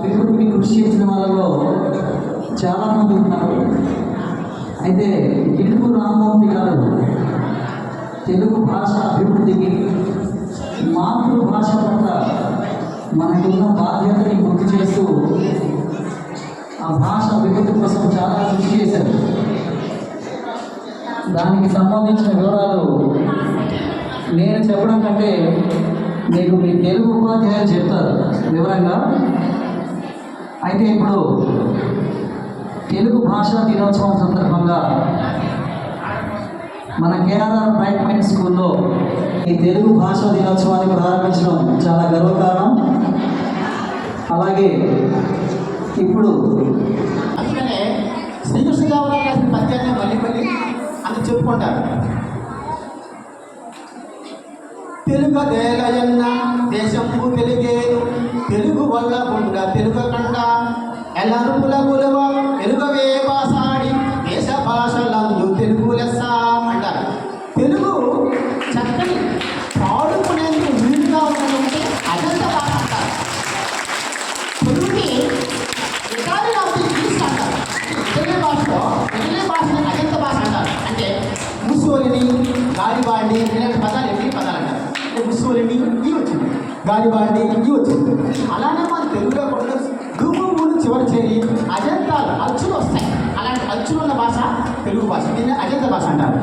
అభివృద్ధికి కృషి చేసిన వాళ్ళలో చాలామంది ఉన్నారు. అయితే తెలుగు రామ్మూర్తి గారు తెలుగు భాష అభివృద్ధికి మాతృభాష పట్ల మనకున్న బాధ్యతని గుర్తు చేస్తూ ఆ భాష అభివృద్ధి కోసం చాలా కృషి చేశారు. దానికి సంబంధించిన వివరాలు నేను చెప్పడం కంటే మీకు మీ తెలుగు ఉపాధ్యాయులు చెప్తారు. వివరంగా అయితే ఇప్పుడు తెలుగు భాషా దినోత్సవం సందర్భంగా మన కేఆర్ఆర్ బ్రైట్ స్కూల్లో ఈ తెలుగు భాషా దినోత్సవాన్ని ప్రారంభించడం చాలా గర్వకారణం. అలాగే ఇప్పుడు అందుకనే శ్రీకృష్ణదేవరాయ రాసిన పద్యాన్ని మళ్ళీ మళ్ళీ అని చెప్పుకుంటారు. తెలుగు దేలయన్ గాలిబాండి ఇలాంటి పదాలు ఎన్ని పదాలు అంటారు? అంటే ముసోలిని ఈ వచ్చింది. గాలిబాండి ఇవి వచ్చింది. అలానే మన తెలుగులో కూడా దూము చివరి చేరి అజంతాలు అచ్చులు వస్తాయి. అలాంటి అచ్చులు ఉన్న భాష తెలుగు భాష. దీన్ని అజంత భాష అంటారు.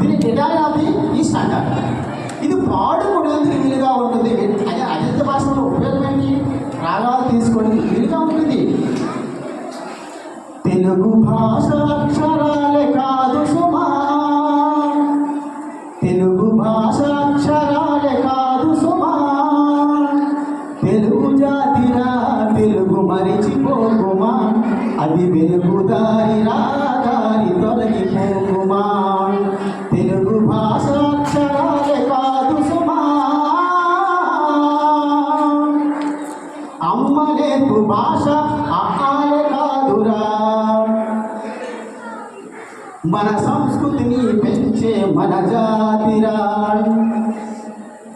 దీన్ని డెటాల్ ఆఫ్ ది ఈస్ట్ అంటారు. ఇది పాడుకునేందుకు వీలుగా ఉంటుంది. అదే అజంత మన సంస్కృతిని పెంచే మన జాతిరా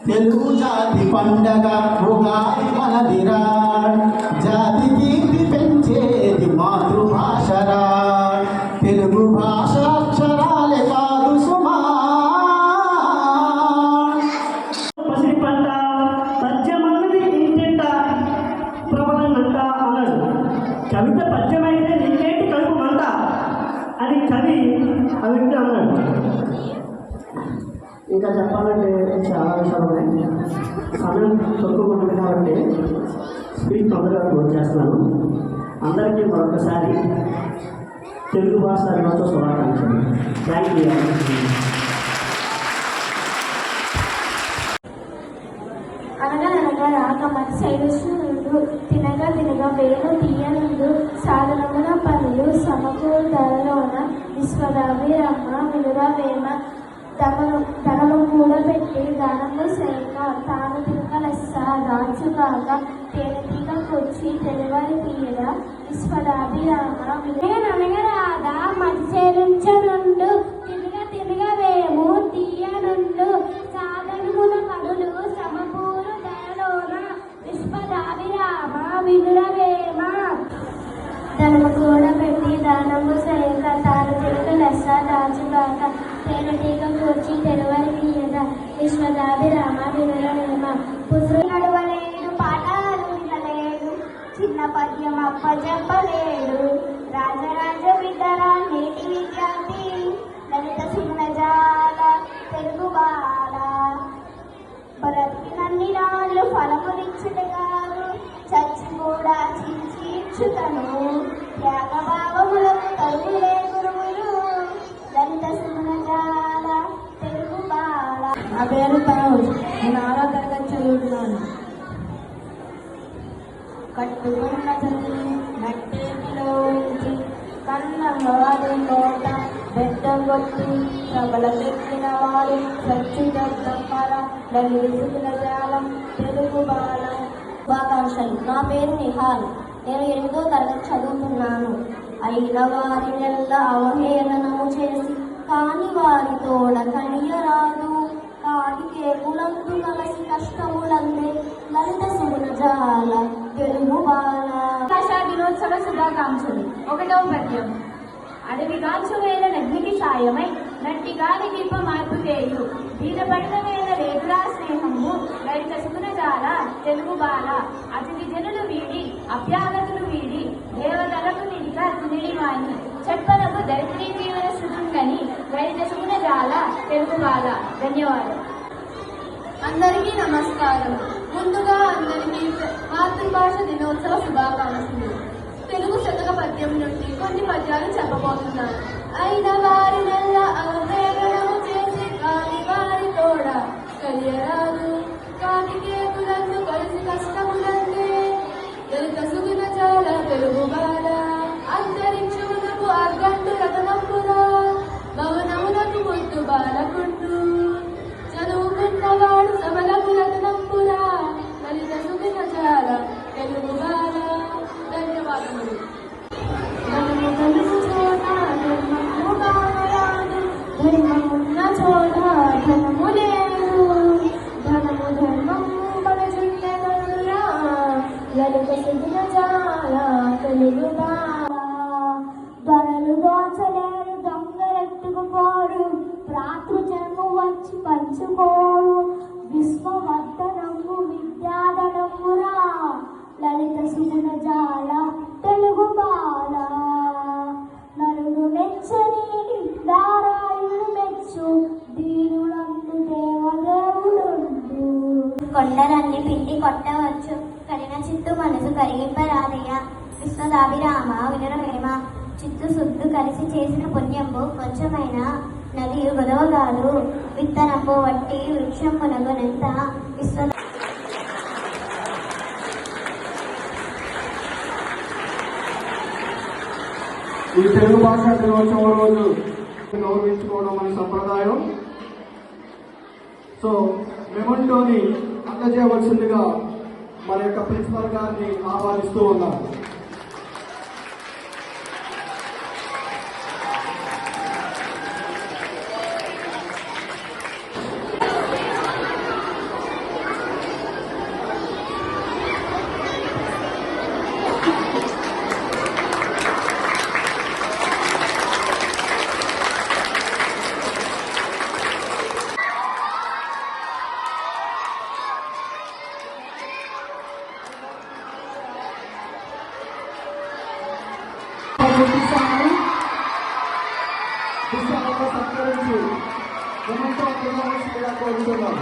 తెలుగు జాతి పండగ ఉగాది మనదిరా జాతి కీర్తి పెంచేది మాతృభాషరా తెలుగు భాష అక్షరాలే కాదు సుమా పసిడి పంట పద్యమన్నది ఇంటింట ప్రబలనంట అన్నాడు కవిత పద్యమైతే కవి అవిట్టు అన్నాడు ఇంకా చెప్పాలంటే చాలా విషయాలు ఉన్నాయి. సమయం తక్కువ ఉంది కాబట్టి స్పీడ్ తొందరగా క్లోజ్ చేస్తున్నాను. అందరికీ మరొకసారి తెలుగు భాష దినోత్సవ శుభాకాంక్షలు. థ్యాంక్ యూ అనగా అనగా రాక మత్స్యుడు తినగా తినగా వేలు సమకూరు ధరలోన విశ్వదాభిరమ్మ విలువవేమ తమను తనను కూడబెట్టి దానము సేక తాను తినకలెస్స దాచుగాక తేనెటీగ కొచ్చి తెలివరి తీయడ విశ్వదాభిరామ విననగరాగా మత్స్యరుంచనుండు తినగ తినగవేము తీయనుండు సాధనమున కనులు సమకూరు ధరలోన విశ్వదాభిరామ వినురవేమ ధనము దానము చేయక తాను తెలుగు లెస్స దాచుగాక తేనెటీగ కూర్చి తెరువరి తీయగా విశ్వదాభిరామ వినురవేమ పుత్రుడు నడవలేడు పాఠాలు వినలేడు చిన్న పద్యం అప్ప చెప్పలేడు. రాజరాజ విద్యరా నేటి విద్యార్థి లలిత సింహజాల తెలుగు బాల. బ్రతికినన్ని నాళ్ళు ఫలమునిచ్చుటగాను చచ్చి కూడా చించి ఇచ్చుతను నా పేరు తనోజ్ నేను ఆరో తరగతి చదువుతున్నాను. కట్టుకున్న నట్టేటిలో ఉంచి కోట బెట్టగొట్టి సబల తెచ్చిన వారు సచ్చి దప్పర విసుకుల జాలం తెలుగు బాలం. శుభాకాంక్షలు నా పేరు నిహాల్. నేను ఎనిమిదో తరగతి చదువుతున్నాను. అయిన వారినెల్లా అవహేళనము చేసి కాని వారితోడ కనియరాదు. కాటికే కులందు కలసి కష్టములందే లలిత సుగుణ తెలుగు బాల. దినోత్సవ శుభాకాంక్షలు. ఒకటో పద్యం. అడవి కాంచు వేల నగ్నికి సాయమై నట్టి గాలి దీప మార్పు చేయు. వీర పడిన వేల రేపురా స్నేహము లలిత సుగుణ తెలుగు బాల. అతిథి జనులు వీడి అభ్యాగతులు వీడి దేవ తెలుగు బాల ధన్యవాదాలు. అందరికీ నమస్కారం. ముందుగా అందరికీ మాతృభాష దినోత్సవ శుభాకాంక్షలు. తెలుగు శతక పద్యం నుండి కొన్ని పద్యాలు చెప్పబోతున్నాను. అయిన వారి నెల అవవేగనము చేసి కాని వారి తోడ కలియరాదు కాటికేకులందు కలిసి కష్టములందే. తెలుగు సుగుణ చాల తెలుగు బాల కొండలన్నీ పిండి కొట్టవచ్చు. కరిన చిత్తు మనసు కరిగింపరాదయ్యా. విశ్వదాభిరామ వినరమేమ. చిత్తు సుద్దు కలిసి చేసిన పుణ్యంబు కొంచెమైన నది గొదవగాదు విత్తనంబు వట్టి వృక్షం మునగునంత విశ్వ ఈ తెలుగు భాషా దినోత్సవం రోజు. గౌరవించుకోవడం అనే సంప్రదాయం. సో మెమంటోని అందజేయవలసిందిగా మన యొక్క ప్రిన్సిపల్ గారిని ఆహ్వానిస్తూ ఉన్నాం సత్కరించి మెమంటో అందజేయవలసిందిగా కోరుతున్నాం